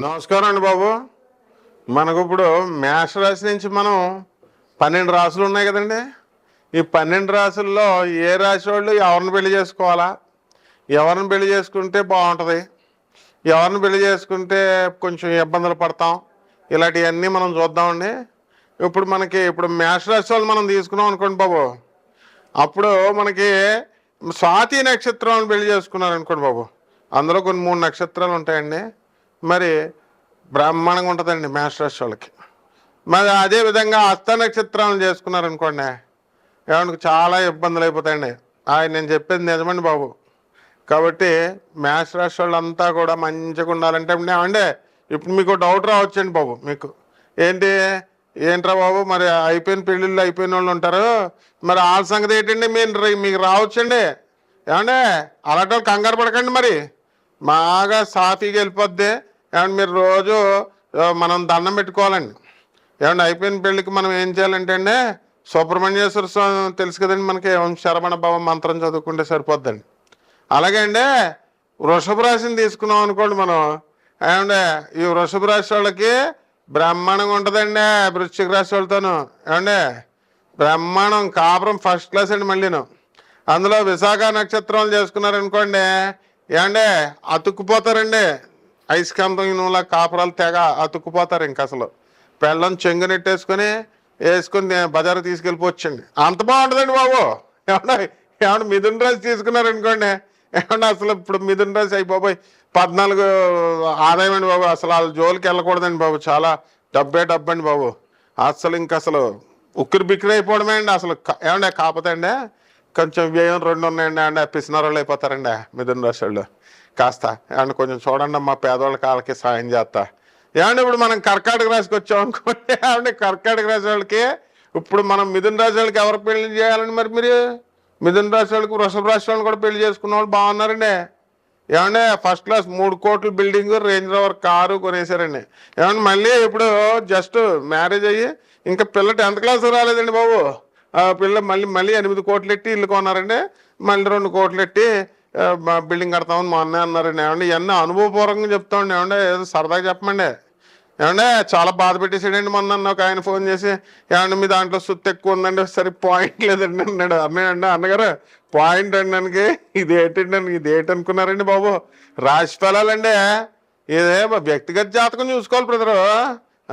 నమస్కారం అండి బాబు. మనకు ఇప్పుడు మేష రాశి నుంచి మనం పన్నెండు రాసులు ఉన్నాయి కదండి. ఈ పన్నెండు రాసుల్లో ఏ రాశి వాళ్ళు ఎవరిని పెళ్ళి చేసుకోవాలా? ఎవరిని పెళ్ళి చేసుకుంటే బాగుంటుంది? ఎవరిని పెళ్ళి చేసుకుంటే కొంచెం ఇబ్బందులు పడతాం? ఇలాంటివన్నీ మనం చూద్దామండి. ఇప్పుడు మనకి ఇప్పుడు మేషరాశి వాళ్ళు మనం తీసుకున్నాం అనుకోండి బాబు. అప్పుడు మనకి స్వాతి నక్షత్రం పెళ్ళి చేసుకున్నారు అనుకోండి బాబు. అందులో కొన్ని మూడు నక్షత్రాలు ఉంటాయండి. మరి బ్రాహ్మణంగా ఉంటుందండి మేషరాశి వాళ్ళకి. మరి అదే విధంగా హస్త నక్షత్రాలను చేసుకున్నారనుకోండి చాలా ఇబ్బందులు అయిపోతాయండి. ఆయన నేను చెప్పేది నిజమండి బాబు. కాబట్టి మేషరాశి వాళ్ళంతా కూడా మంచిగా ఉండాలంటే ఏమంటే ఇప్పుడు మీకు డౌట్ రావచ్చండి బాబు మీకు. ఏంటి ఏంట్రా బాబు మరి అయిపోయిన పెళ్ళిళ్ళు అయిపోయిన వాళ్ళు ఉంటారు. మరి వాళ్ళ సంగతి ఏంటండి మీరు మీకు రావచ్చండి. ఏమండే అలాంటి వాళ్ళు కంగారు పడకండి మరి. బాగా సాఫీగా వెళ్ళిపోద్ది. ఏమంటే మీరు రోజు మనం దండం పెట్టుకోవాలండి. ఏమంటే అయిపోయిన పెళ్ళికి మనం ఏం చేయాలంటే అండి సుబ్రహ్మణ్యేశ్వర స్వామి తెలుసు కదండి మనకి శరమణ శరవణ భవ మంత్రం చదువుకుంటే సరిపోద్దండి. అలాగే అండి వృషభ రాశిని తీసుకున్నాం అనుకోండి మనం. ఏమంటే ఈ వృషభ రాశి వాళ్ళకి బ్రహ్మాండంగా ఉంటుందండి వృశ్చిక రాశి వాళ్ళతోను. ఏమండి బ్రహ్మాండం కాపురం ఫస్ట్ క్లాస్ అండి మళ్ళీను. అందులో విశాఖ నక్షత్రం చేసుకున్నారనుకోండి ఏమండి? అతుక్కుపోతారండి. ఐస్కాంతం నూనె కాపురాలు తెగ అతుక్కుపోతారు ఇంక అసలు. పెళ్ళం చెంగు నెట్టేసుకొని వేసుకొని బజారు తీసుకెళ్ళిపోవచ్చండి అంత బాగుంటుందండి బాబు. ఏమన్నా ఏమన్నా మిథున్ రాజు తీసుకున్నారనుకోండి ఏమన్నా అసలు ఇప్పుడు మిథున్ రాజు అయ్యి బాబాయ్. పద్నాలుగు ఆదాయం అండి బాబు. అసలు వాళ్ళ జోలికి వెళ్ళకూడదండి బాబు. చాలా డబ్బే డబ్బండి బాబు. అసలు ఇంక అసలు ఉక్కిరి బిక్కిరి అయిపోవడమే అండి అసలు. క- కాకపోతే అండి కొంచెం వ్యయం రెండు ఉన్నాయండి అండి పిసినారోళ్ళు అయిపోతారండి మిథున రాశి కాస్త అండ్ కొంచెం చూడండి మా పేదవాళ్ళ కాళ్ళకి సాయం చేస్తా. ఏమండి ఇప్పుడు మనం కర్కాటక రాశికి వచ్చాం అనుకోండి ఏమండి కర్కాటక రాశి వాళ్ళకి ఇప్పుడు మనం మిథున రాశి వాళ్ళకి ఎవరు పెళ్ళి చేయాలండి మరి మీరు? మిథున రాశి వాళ్ళకి వృషభ రాశి వాళ్ళని కూడా పెళ్ళి చేసుకున్న వాళ్ళు బాగున్నారండి. ఏమంటే ఫస్ట్ క్లాస్ మూడు కోట్ల బిల్డింగ్ రేంజ్ రోవర్ కారు కొనేసారండి. ఏమంటే మళ్ళీ ఇప్పుడు జస్ట్ మ్యారేజ్ అయ్యి ఇంకా పిల్ల టెన్త్ క్లాస్ రాలేదండి బాబు. ఆ పిల్ల మళ్ళీ మళ్ళీ ఎనిమిది కోట్లు ఎట్టి ఇల్లు కొన్నారండి. మళ్ళీ రెండు కోట్లు ఎట్టి బిల్డింగ్ కడతామని మా అన్నయ్య అన్నారండి. ఏమండి ఇవన్నీ అనుభవపూర్వకంగా చెప్తామండి. ఏమంటే ఏదో సరదాగా చెప్పమండి. ఏమండే చాలా బాధ పెట్టేసాడండి మొన్న అన్న ఒక ఆయన ఫోన్ చేసి. ఏమండి మీ దాంట్లో సుత్తు ఎక్కువ ఉందండి. ఒకసారి పాయింట్ లేదండి అన్నాడు. అన్నయ్యండి అన్నగారు పాయింట్ అండి అండానికి ఇది ఏంటండి ఇది ఏంటనుకున్నారండి బాబు? రాశి ఫలాలండి ఇదే వ్యక్తిగత జాతకం చూసుకోవాలి బ్రదరు.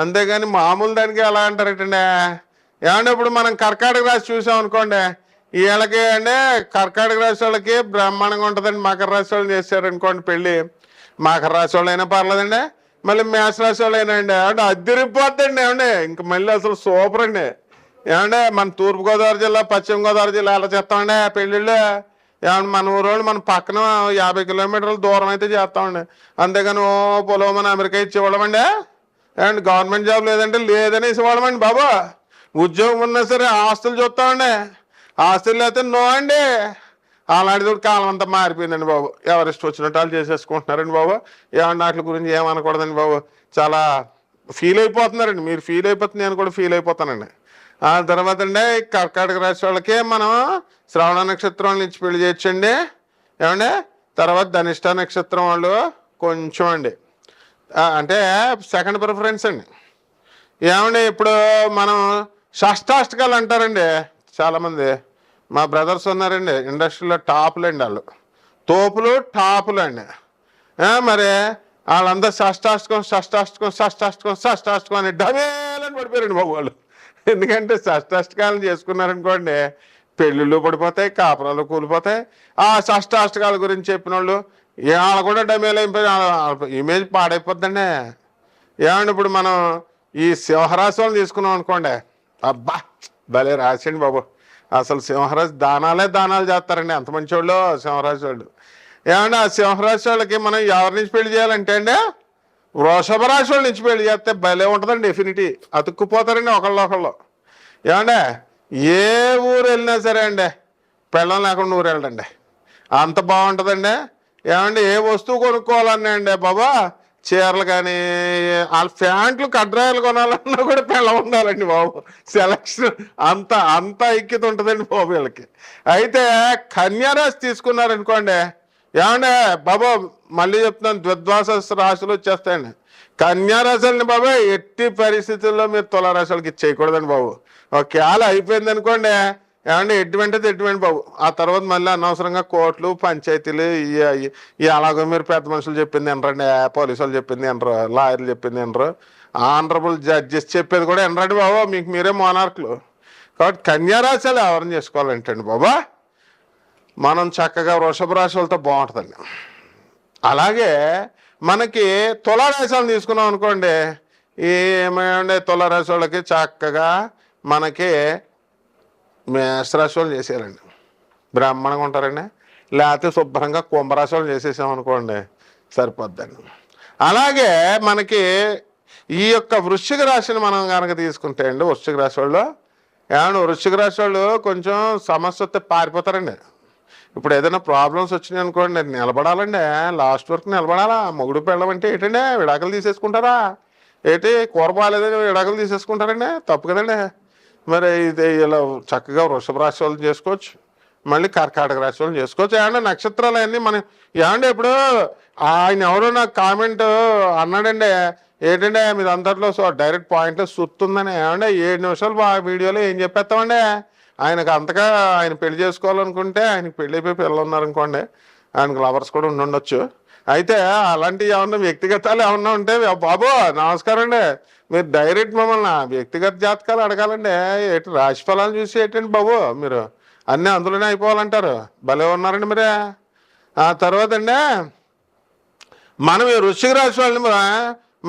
అంతేగాని మామూలు దానికి ఎలా అంటారటండి? ఏమంటే ఇప్పుడు మనం కర్కాటక రాశి చూసాం అనుకోండి వీళ్ళకి అంటే కర్కాటక రాశి వాళ్ళకి బ్రహ్మాండంగా ఉంటుందండి. మకర రాశి వాళ్ళు చేశారు అనుకోండి పెళ్ళి. మకర రాశి వాళ్ళు అయినా పర్లేదండి మళ్ళీ మేష రాశి వాళ్ళు అయినా అండి. అంటే అద్దరిపోద్దండి ఏమండి. ఇంక మళ్ళీ అసలు సూపర్ అండి. ఏమంటే మన తూర్పుగోదావరి జిల్లా పశ్చిమ గోదావరి జిల్లా ఎలా చేస్తామండి పెళ్ళిళ్ళు. ఏమంటే మన ఊరోళ్ళు మన పక్కన యాభై కిలోమీటర్ల దూరం అయితే చేస్తామండి. అంతేగాని ఓ పొలం మన అమెరికా ఇచ్చేవాళ్ళమండి. ఇవ్వడమండి అండ్ గవర్నమెంట్ జాబ్ లేదంటే లేదనేసి ఇచ్చేవాళ్ళమండి బాబా. ఉద్యోగం ఉన్నా సరే ఆస్తులు చూస్తామండి. ఆస్తులు అయితే నో అండి. అలాంటిది కాలం అంతా మారిపోయిందండి బాబు. ఎవరెస్ట్ వచ్చినట్టు వాళ్ళు చేసేసుకుంటున్నారండి బాబు. ఏమన్నా వాటి గురించి ఏమనకూడదండి బాబు. చాలా ఫీల్ అయిపోతున్నారండి. మీరు ఫీల్ అయిపోతుంది నేను కూడా ఫీల్ అయిపోతానండి. ఆ తర్వాత అండి కర్కాటక రాశి వాళ్ళకి మనం శ్రవణ నక్షత్రం నుంచి పెళ్ళి చేయొచ్చండి. ఏమండి? తర్వాత ధనిష్ట నక్షత్రం వాళ్ళు కొంచెం అండి. అంటే సెకండ్ ప్రిఫరెన్స్ అండి. ఏమండి? ఇప్పుడు మనం షష్టాష్టకాలు అంటారండి చాలామంది. మా బ్రదర్స్ ఉన్నారండి ఇండస్ట్రీలో టాపులు అండి వాళ్ళు. తోపులు టాపులు అండి. మరి వాళ్ళందరూ షష్టాష్టకం షష్టాష్టకం షష్టాష్టకం షష్టాష్టకం అని డబేలని పడిపోయారండి బాబు వాళ్ళు. ఎందుకంటే షష్టాష్టకాలను చేసుకున్నారనుకోండి పెళ్ళిళ్ళు పడిపోతాయి కాపురాలు కూలిపోతాయి. ఆ షష్టాష్టకాల గురించి చెప్పిన వాళ్ళు వాళ్ళు కూడా డమేలు అయిపోయి ఇమేజ్ పాడైపోద్దండి. ఏమండి ఇప్పుడు మనం ఈ సింహరాశి వాళ్ళని తీసుకున్నాం అనుకోండి అబ్బా భలే రాసండి బాబు. అసలు సింహరాజు దానాలే దానాలు చేస్తారండి. ఎంత మంచి వాళ్ళు వాళ్ళు ఏమండి ఆ సింహరాశి వాళ్ళకి మనం ఎవరి నుంచి పెళ్ళి చేయాలంటే అండి? వృషభ రాశి వాళ్ళ నుంచి పెళ్ళి చేస్తే భలే ఉంటుందండి డెఫినిటీ అతుక్కుపోతారండి ఒకళ్ళు ఒకళ్ళు. ఏమండి ఏ ఊరు వెళ్ళినా సరే అండి పెళ్ళం లేకుండా ఊరు వెళ్ళండి అంత బాగుంటుందండి. ఏమండి ఏ వస్తువు కొనుక్కోవాలన్నా అండి బాబా? చీరలు కానీ వాళ్ళ ప్యాంట్లు కడ్రాయలు కొనాలన్నా కూడా పిల్ల ఉండాలండి బాబు. సెలక్షన్ అంత అంత ఐక్యత ఉంటుందండి బాబు వీళ్ళకి. అయితే కన్యారాశి తీసుకున్నారనుకోండి ఏమండే బాబా మళ్ళీ చెప్తున్నాను ద్విద్వాస రాశులు వచ్చేస్తాయండి. కన్యారాశులని బాబాయ్ ఎట్టి పరిస్థితుల్లో మీరు తులారాశులకి ఇచ్చేయకూడదండి బాబు. ఒకవేళ అయిపోయింది అనుకోండి ఏమంటే ఎటువంటిది ఎటువంటి బాబు. ఆ తర్వాత మళ్ళీ అనవసరంగా కోర్టులు పంచాయతీలు ఈ- అలాగో మీరు పెద్ద మనుషులు చెప్పింది ఎనరండి పోలీసు వాళ్ళు చెప్పింది ఎనరు లాయర్లు చెప్పింది ఎనరు ఆనరబుల్ జడ్జెస్ చెప్పేది కూడా ఎనరండి బాబు. మీకు మీరే మోనార్కులు. కాబట్టి కన్యారాశాలు ఎవరిని చేసుకోవాలంటండి బాబా? మనం చక్కగా వృషభ రాశులతో బాగుంటుందండి. అలాగే మనకి తులారాశులను తీసుకున్నాం అనుకోండి ఈ తులారాశి వాళ్ళకి? చక్కగా మనకి మేషరాశి వాళ్ళు చేసేయాలండి బ్రాహ్మణంగా ఉంటారండి. లేకపోతే శుభ్రంగా కుంభరాశి వాళ్ళు చేసేసామనుకోండి సరిపోద్దండి. అలాగే మనకి ఈ యొక్క వృశ్చిక రాశిని మనం కనుక తీసుకుంటే అండి వృశ్చిక రాశి వాళ్ళు ఏమన్నా వృశ్చిక రాశి వాళ్ళు కొంచెం సమస్య వస్తే పారిపోతారండి. ఇప్పుడు ఏదైనా ప్రాబ్లమ్స్ వచ్చినాయి అనుకోండి నిలబడాలండి లాస్ట్ వరకు నిలబడాలా? మొగుడు పెళ్ళమంటే ఏంటండి? విడాకులు తీసేసుకుంటారా? ఏంటి? కూర బాగాలేదని విడాకులు తీసేసుకుంటారండి? తప్పు కదండి. మరి ఇది ఇలా చక్కగా వృషభ రాశి వాళ్ళు చేసుకోవచ్చు. మళ్ళీ కర్కాటక రాశి వాళ్ళు చేసుకోవచ్చు. ఏమంటే నక్షత్రాలు అన్నీ మనం ఏమంటే ఇప్పుడు ఆయన ఎవరో నాకు కామెంట్ అన్నాడండి. ఏంటంటే మీరు అందరిలో సో డైరెక్ట్ పాయింట్లో సుత్తుందని. ఏమంటే ఏడు నిమిషాలు ఆ వీడియోలో ఏం చెప్పేస్తామండి? ఆయనకు అంతగా ఆయన పెళ్ళి చేసుకోవాలనుకుంటే ఆయనకి పెళ్ళి అయిపోయి పిల్లలు ఉన్నారనుకోండి. ఆయనకు లవర్స్ కూడా ఉండుండొచ్చు అయితే అలాంటి ఏమన్నా వ్యక్తిగతాలు ఏమన్నా ఉంటే బాబు నమస్కారం అండి మీరు డైరెక్ట్ మమ్మల్ని వ్యక్తిగత జాతకాలు అడగాలండి. ఎటు రాశి ఫలాలు చూసి ఏంటండి బాబు? మీరు అన్నీ అందులోనే అయిపోవాలంటారు. భలే ఉన్నారండి మీరే. ఆ తర్వాత అండి మనం ఈ వృశ్చిక రాశి వాళ్ళని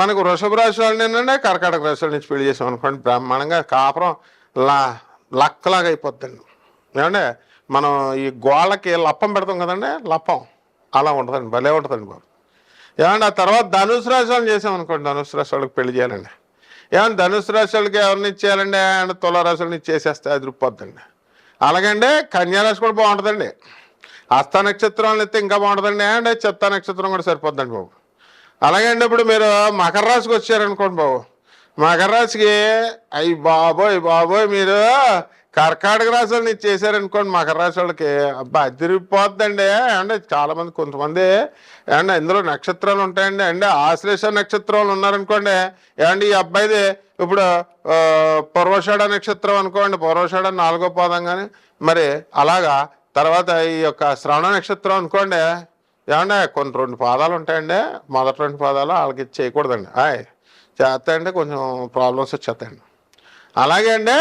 మనకు వృషభ రాశి వాళ్ళని ఏంటంటే కర్కాటక రాశి వాళ్ళ నుంచి పెళ్ళి చేసాం అనుకోండి బ్రహ్మాండంగా కాపురం లా లక్కలాగా అయిపోద్దండి. ఏమంటే మనం ఈ గోళ్ళకి లప్పం పెడతాం కదండి లప్పం. అలా ఉంటుందండి భలే ఉంటుందండి బాబు. ఏమంటే ఆ తర్వాత ధనుసు రాశి వాళ్ళు చేసామనుకోండి ధనుసు రాశి వాళ్ళకి పెళ్ళి చేయాలండి. ఏమన్నా ధనుసు రాశి వాళ్ళకి ఎవరిని ఇచ్చేయాలండి? అంటే తులారాశి ఇచ్చేసేస్తే అది రుప్పొద్దండి అలాగండి కన్యారాశి కూడా బాగుంటుందండి. హస్త నక్షత్రం అయితే ఇంకా బాగుంటుందండి. అండ్ చిత్త నక్షత్రం కూడా సరిపోద్దండి బాబు. అలాగే అండి ఇప్పుడు మీరు మకర రాశికి వచ్చారనుకోండి బాబు. మకర రాశికి అయ్యి బాబోయ్ బాబోయ్ మీరు కర్కాటక రాశి వాళ్ళని చేశారనుకోండి మకర రాశి వాళ్ళకి అబ్బా అదిరిపోద్దండి. అంటే చాలా మంది కొంతమంది ఏమంటే ఇందులో నక్షత్రాలు ఉంటాయండి. అంటే ఆశ్లేష నక్షత్రాలు ఉన్నారనుకోండి ఏమండి ఈ అబ్బాయిది ఇప్పుడు పూర్వషాఢ నక్షత్రం అనుకోండి పూర్వషాఢ నాలుగో పాదం కానీ మరి అలాగా తర్వాత ఈ యొక్క శ్రవణ నక్షత్రం అనుకోండి ఏమంటే కొన్ని రెండు పాదాలు ఉంటాయండి. మొదటి రెండు పాదాలు వాళ్ళకి చేయకూడదండి. ఆయ్ చేస్తాయంటే కొంచెం ప్రాబ్లమ్స్ వచ్చేస్తాయండి. అలాగే అండి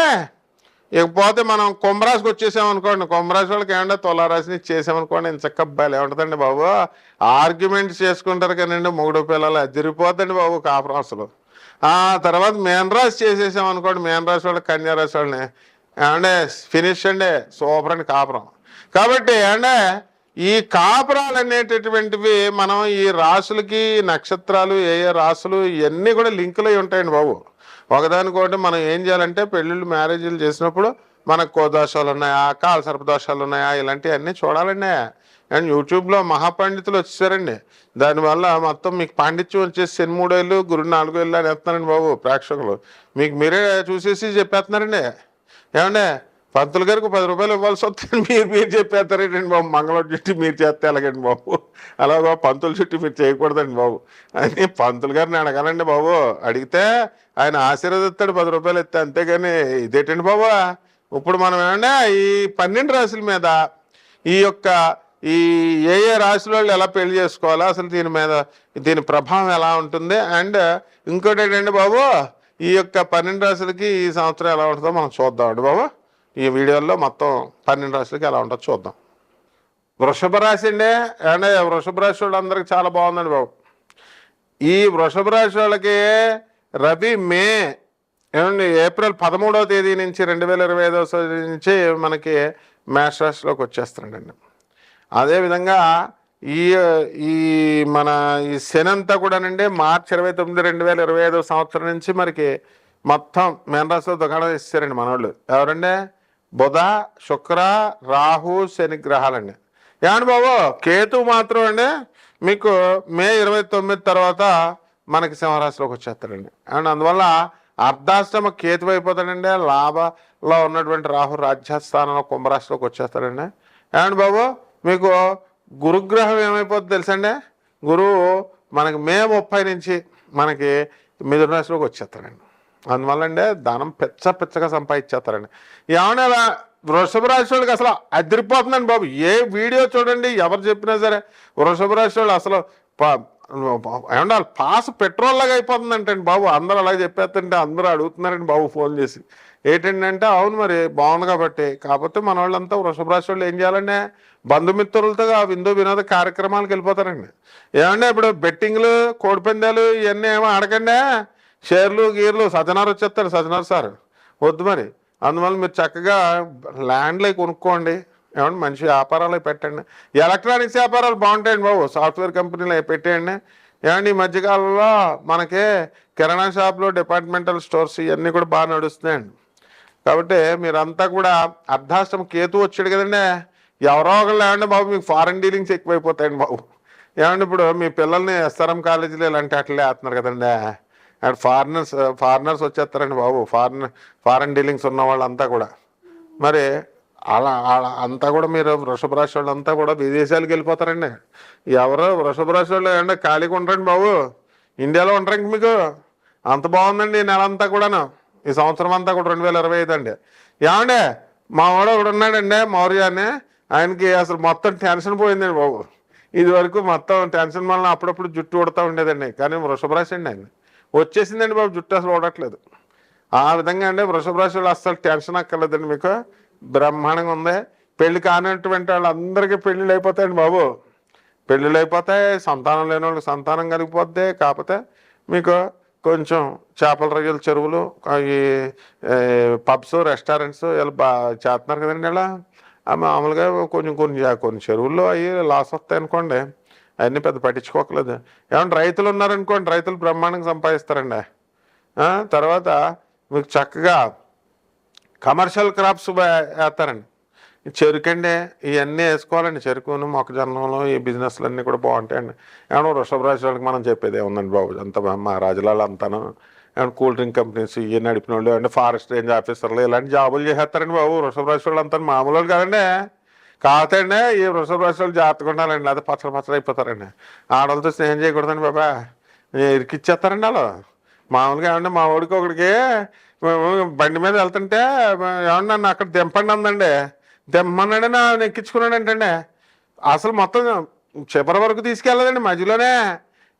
ఇకపోతే మనం కుంభరాశికి వచ్చేసామనుకోండి కుంభరాశి వాళ్ళకి ఏమంటే తులారాశిని చేసామనుకోండి ఇంత చక్క బలి ఏముంటుందండి బాబు. ఆర్గ్యుమెంట్స్ చేసుకుంటారు కానండి మూడు పిల్లలు అదిరిపోద్దండి బాబు కాపురం అసలు. ఆ తర్వాత మేనరాశి చేసేసామనుకోండి మేనరాశి అనుకోండి కన్యారాశి వాళ్ళని ఏమంటే ఫినిష్ అండి సూపర్ అండి కాపురం. కాబట్టి అంటే ఈ కాపురాలు అనేటటువంటివి మనం ఈ రాసులకి నక్షత్రాలు ఏ ఏ రాసులు ఇవన్నీ కూడా లింకులు అయి ఉంటాయండి బాబు. ఒకదానికోటి మనం ఏం చేయాలంటే పెళ్ళిళ్ళు మ్యారేజీలు చేసినప్పుడు మనకు కో దోషాలు ఉన్నాయా కాల సర్పదోషాలు ఉన్నాయా ఇలాంటివన్నీ చూడాలండి. అండ్ యూట్యూబ్లో మహాపండితులు వచ్చేసారండి. దానివల్ల మొత్తం మీకు పాండిత్యం వచ్చేసి శని మూడేళ్ళు గురు నాలుగేళ్ళు అని వేస్తున్నారండి బాబు ప్రేక్షకులు. మీకు మీరే చూసేసి చెప్పేస్తున్నారండి. ఏమండే? పంతులు గారికి పది రూపాయలు ఇవ్వాల్సి వస్తుంది. మీరు మీరు చెప్పేస్తారేంటండి బాబు మంగళం చుట్టి మీరు చేస్తే ఎలాగండి బాబు? అలాగా పంతుల చుట్టి మీరు చేయకూడదండి బాబు. అని పంతులు గారిని అడగాలండి బాబు. అడిగితే ఆయన ఆశీర్వదిస్తాడు పది రూపాయలు ఇస్తే అంతేగాని ఇదేంటండి బాబు? ఇప్పుడు మనం ఏమంటే ఈ పన్నెండు రాశుల మీద ఈ యొక్క ఈ ఏ ఏ రాశుల వాళ్ళు ఎలా పెళ్ళి చేసుకోవాలో అసలు దీని మీద దీని ప్రభావం ఎలా ఉంటుంది? అండ్ ఇంకోటి ఏంటండి బాబు ఈ యొక్క పన్నెండు రాశులకి ఈ సంవత్సరం ఎలా ఉంటుందో మనం చూద్దామండి బాబు. ఈ వీడియోలో మొత్తం పన్నెండు రాశులకి ఎలా ఉంటుందో చూద్దాం. వృషభ రాశి అండి. అంటే వృషభ రాశి వాళ్ళందరికీ చాలా బాగుందండి బాబు. ఈ వృషభ రాశి వాళ్ళకి రవి మే ఏమండి ఏప్రిల్ పదమూడవ తేదీ నుంచి రెండు వేల ఇరవై ఐదవ తేదీ నుంచి మనకి మేష రాశిలోకి వచ్చేస్తారండి. అదేవిధంగా ఈ ఈ మన ఈ శని అంతా కూడానండి మార్చి ఇరవై తొమ్మిది రెండు వేల ఇరవై ఐదవ సంవత్సరం నుంచి మనకి మొత్తం మేనరాశిలో దుకాణం ఇస్తారండి మనోళ్ళు ఎవరండి? బుధ శుక్ర రాహు శని గ్రహాలండి. ఏమండి బాబు? కేతు మాత్రం అండి మీకు మే ఇరవై తొమ్మిది తర్వాత మనకి సింహరాశిలోకి వచ్చేస్తాడండి. అండ్ అందువల్ల అర్ధాశ్రమ కేతు అయిపోతాడండి లాభలో ఉన్నటువంటి రాహు రాజ్యస్థానంలో కుంభరాశిలోకి వచ్చేస్తాడండి. ఏమండి బాబు? మీకు గురుగ్రహం ఏమైపోతుంది తెలుసండి? గురువు మనకి మే ముప్పై నుంచి మనకి మిథున రాశిలోకి వచ్చేస్తారండి అందువల్ల అండి ధనం పిచ్చ పిచ్చగా సంపాదించేస్తారండి. ఏమన్నా ఇలా వృషభ రాశి వాళ్ళకి అసలు అదిరిపోతుందండి బాబు. ఏ వీడియో చూడండి ఎవరు చెప్పినా సరే వృషభ రాశి వాళ్ళు అసలు ఏమన్నా పాస్ పెట్రోల్ లాగా అయిపోతుందంటండి బాబు. అందరూ అలా చెప్పేస్తుంటే అందరూ అడుగుతున్నారండి బాబు ఫోన్ చేసి. ఏంటంటే అంటే అవును మరి బాగుంది కాబట్టి. కాకపోతే మన వాళ్ళంతా వృషభ రాశి వాళ్ళు ఏం చేయాలంటే బంధుమిత్రులతో ఆ విందు వినోద కార్యక్రమాలకు వెళ్ళిపోతారండి. ఏమంటే ఇప్పుడు బెట్టింగ్లు కోడిపందాలు ఇవన్నీ ఏమో ఆడకండి. షేర్లు గీర్లు సజనార్ వచ్చేస్తారు సజనార్ సార్. వద్దు మరి. అందువల్ల మీరు చక్కగా ల్యాండ్లు కొనుక్కోండి. ఏమంటే మంచి వ్యాపారాలు పెట్టండి. ఎలక్ట్రానిక్స్ వ్యాపారాలు బాగుంటాయండి బాబు. సాఫ్ట్వేర్ కంపెనీలు పెట్టేయండి. ఏమండి ఈ మధ్యకాలంలో మనకి కిరాణా షాప్లో డిపార్ట్మెంటల్ స్టోర్స్ ఇవన్నీ కూడా బాగా నడుస్తున్నాయండి. కాబట్టి మీరంతా కూడా అర్ధాష్టం కేతు వచ్చాడు కదండి. ఎవరో ఒకళ్ళు ఏమండి బాబు మీకు ఫారెన్ డీలింగ్స్ ఎక్కువైపోతాయండి బాబు. ఏమండి ఇప్పుడు మీ పిల్లల్ని ఎస్ఆర్ఎం కాలేజీలో ఇలాంటి అట్లే వేస్తున్నారు కదండి. అండ్ ఫారినర్స్ ఫారినర్స్ వచ్చేస్తారండి బాబు. ఫారిన్ ఫారెన్ డీలింగ్స్ ఉన్న వాళ్ళంతా కూడా. మరి అలా అలా అంతా కూడా మీరు వృషభ రాశి వాళ్ళంతా కూడా విదేశాలకు వెళ్ళిపోతారండి. ఎవరో వృషభ రాశి వాళ్ళు ఏమంటే ఖాళీగా ఉంటారండి బాబు. ఇండియాలో ఉంటారు మీకు? అంత బాగుందండి ఈ నెల అంతా కూడాను. ఈ సంవత్సరం అంతా కూడా రెండు వేల ఇరవై ఐదు అండి. ఏమండే మా వాడు ఒకడు ఉన్నాడండి మౌర్య అని. ఆయనకి అసలు మొత్తం టెన్షన్ పోయిందండి బాబు. ఇది వరకు మొత్తం టెన్షన్ వలన అప్పుడప్పుడు జుట్టు ఉడతా ఉండేదండి. కానీ వృషభ రాశి అండి ఆయన. వచ్చేసిందండి బాబు జుట్టు అసలు ఓడట్లేదు. ఆ విధంగా అండి వృషభ రాశులు అస్సలు టెన్షన్ అక్కర్లేదండి మీకు. బ్రహ్మాండంగా ఉంది. పెళ్ళి కానటువంటి వాళ్ళందరికీ పెళ్ళిళ్ళు అయిపోతాయండి బాబు. పెళ్ళిళ్ళు అయిపోతాయి సంతానం లేని వాళ్ళకి సంతానం కలిగిపోద్ది. కాకపోతే మీకు కొంచెం చేపల రొయ్యల చెరువులు ఈ పబ్స్ రెస్టారెంట్స్ ఇలా బాగా చేస్తున్నారు కదండి ఇలా. మామూలుగా కొంచెం కొన్ని కొన్ని చెరువుల్లో అవి లాస్ వస్తాయి అనుకోండి అవన్నీ పెద్ద పట్టించుకోకలేదు. ఏమంటే రైతులు ఉన్నారనుకోండి రైతులు బ్రహ్మాండంగా సంపాదిస్తారండి. తర్వాత మీకు చక్కగా కమర్షియల్ క్రాప్స్ వేస్తారండి. చెరుకండి ఇవన్నీ వేసుకోవాలండి. చెరుకును మొక్కజొన్నలు ఈ బిజినెస్లు అన్నీ కూడా బాగుంటాయండి. ఏమన్నా వృషభ రాశి వాళ్ళకి మనం చెప్పేది ఏముందండి బాబు? అంత మా రాజులాలు అంతాను. ఏమన్నా కూల్ డ్రింక్ కంపెనీస్ ఇవి నడిపిన వాళ్ళు అంటే ఫారెస్ట్ రేంజ్ ఆఫీసర్లు ఇలాంటి జాబులు చేసేస్తారండి బాబు. వృషభ రాశి వాళ్ళు అంతా మామూలు కదండీ. కాదండి కాకపోతే అండి ఈ వృషభ రాశులు జాగ్రత్తగా ఉండాలండి లేదా పచ్చడి పచ్చడి అయిపోతారండి. ఆడవాళ్ళతో స్నేహం చేయకూడదండి బాబా. ఇరికిచ్చేస్తారండి వాళ్ళు. మామూలుగా ఏమండి మా వాడికి ఒకడికి బండి మీద వెళ్తుంటే ఏమన్నా నన్ను అక్కడ దింపండి అందండి. దింపమన్నాడు నా ఎక్కించుకున్నాడు ఏంటండి? అసలు మొత్తం చివరి వరకు తీసుకెళ్ళదండి మధ్యలోనే.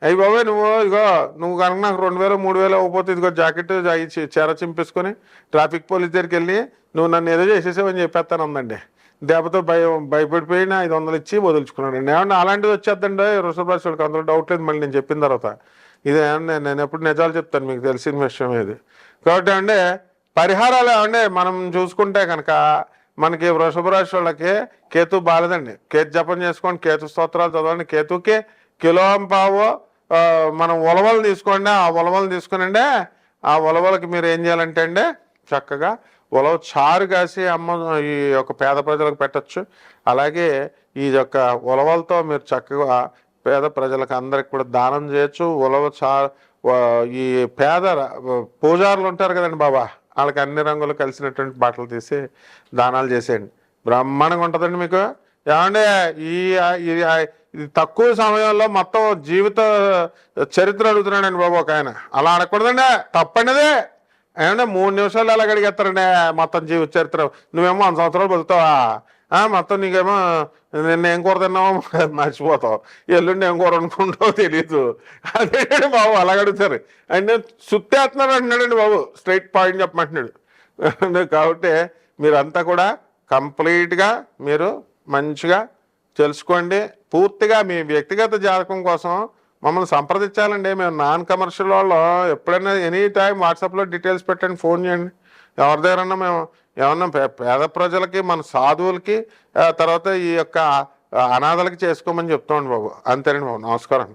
అయ్యి బాబాయ్ నువ్వు ఇగో నువ్వు కనుక నాకు రెండు వేలు మూడు వేలు అవ్వకపోతే ఇదిగో జాకెట్ చీర చింపేసుకొని ట్రాఫిక్ పోలీస్ దగ్గరికి వెళ్ళి నువ్వు నన్ను ఏదో చేసేసావని చెప్పేస్తాను ఉందండి దెబ్బతో భయ భయపడిపోయిన ఐదు వందలు ఇచ్చి వదులుచుకున్నాడు ఏమన్నా అలాంటిది వచ్చేద్దండి వృషభ రాశి వాళ్ళకి అందులో డౌట్ లేదు మళ్ళీ నేను చెప్పిన తర్వాత. ఇది ఏమన్నా నేను ఎప్పుడు నిజాలు చెప్తాను మీకు తెలిసిన విషయం ఇది. కాబట్టి అంటే పరిహారాలు ఏమంటే మనం చూసుకుంటే కనుక మనకి వృషభ రాశి వాళ్ళకి కేతు బాలేదండి. కేతు జపం చేసుకోండి కేతు స్తోత్రాలు చదవండి కేతుకి కిలో పావు మనం ఉలవలు తీసుకోండి. ఆ ఉలవలు తీసుకునండి ఆ ఉలవలకి మీరు ఏం చేయాలంటే అండి చక్కగా ఉలవ చారు కాసి అమ్మ ఈ యొక్క పేద ప్రజలకు పెట్టచ్చు. అలాగే ఈ యొక్క ఉలవలతో మీరు చక్కగా పేద ప్రజలకు అందరికి కూడా దానం చేయొచ్చు. ఉలవ చా ఈ పేద పూజారులు ఉంటారు కదండి బాబా వాళ్ళకి అన్ని రంగులు కలిసినటువంటి బట్టలు తీసి దానాలు చేసేయండి. బ్రహ్మాండంగా ఉంటుందండి మీకు. ఏమంటే ఈ ఇది ఇది తక్కువ సమయంలో మొత్తం జీవిత చరిత్ర అడుగుతున్నాడండి బాబు ఒక ఆయన. అలా అడగకూడదండి. తప్పండిదే ఏమంటే మూడు నిమిషాలు ఎలా గడిగేస్తారండి మొత్తం జీవిత చరిత్ర. నువ్వేమో వంద సంవత్సరాలు బతుకుతావా? మొత్తం నీకేమో నిన్న ఏం కూర తిన్నావో మర్చిపోతావు. ఎల్లుండి ఏం కూర అనుకుంటావో తెలియదు అదే బాబు అలా అడుగుతారు. అంటే సుత్తేస్తున్నాడు అంటున్నాడండి బాబు. Straight point చెప్పమంటున్నాడు. కాబట్టి మీరంతా కూడా కంప్లీట్గా మీరు మంచిగా తెలుసుకోండి. పూర్తిగా మీ వ్యక్తిగత జాతకం కోసం మమ్మల్ని సంప్రదించాలండి. మేము నాన్ కమర్షియల్ వాళ్ళు. ఎప్పుడైనా ఎనీ టైం వాట్సాప్లో డీటెయిల్స్ పెట్టండి ఫోన్ చేయండి. ఎవరి దగ్గరన్నా మేము ఏమన్నా పే- పేద ప్రజలకి మన సాధువులకి తర్వాత ఈ యొక్క అనాథలకి చేసుకోమని చెప్తామండి బాబు. అంతేనండి బాబు. నమస్కారం